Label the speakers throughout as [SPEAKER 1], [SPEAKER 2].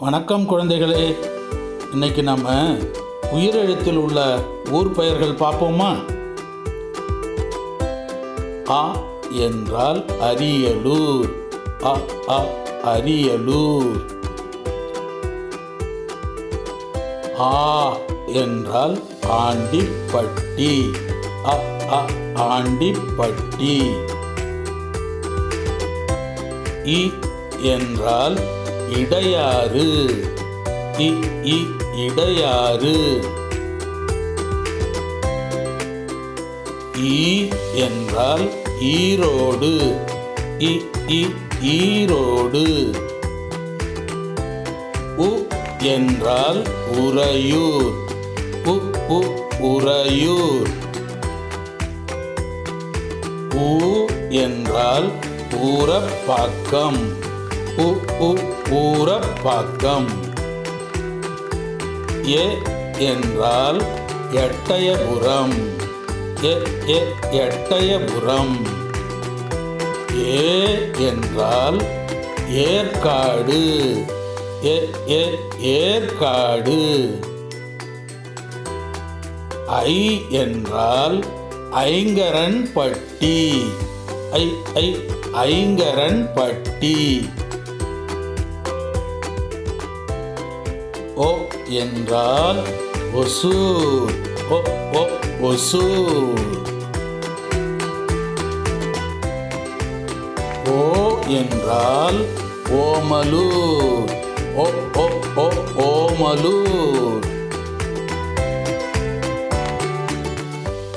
[SPEAKER 1] வணக்கம் குழந்தைகளே. இன்னைக்கு நம்ம உயிரெழுத்தில் உள்ள ஊர் பெயர்கள் பார்ப்போமா? ஆ என்றால் அரியலூர். அ அ அரியலூர். ஆ என்றால் ஆண்டிப்பட்டி. அ அ ஆண்டிப்பட்டி. இ என்றால் இடையாறு. இ இ இடையாறு. ஈ என்றால் ஈரோடு. இ இ ஈரோடு. உ என்றால் உறையூர். உ உ உறையூர். ஊ என்றால் ஊரப்பாக்கம். ஊரப்பாக்கம் ஏ என்றால் எட்டயபுரம். எ எ எட்டயபுரம். ஏ என்றால் ஏற்காடு. எ ஏற்காடு. ஐ என்றால் ஐங்கரன் பட்டி ஐ ஐ ஐங்கரன்பட்டி. ஓ என்றால் ஒசூர் ஓ ஓ ஒசூர் ஓ என்றால் ஓமலூர். ஓ ஓ ஓ ஓமலூர்.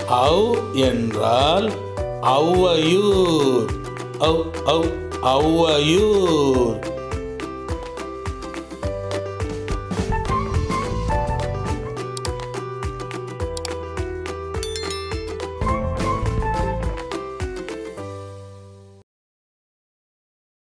[SPEAKER 1] அவ் என்றால் ஔவையூர். ஔ ஔ ஔவையூர்.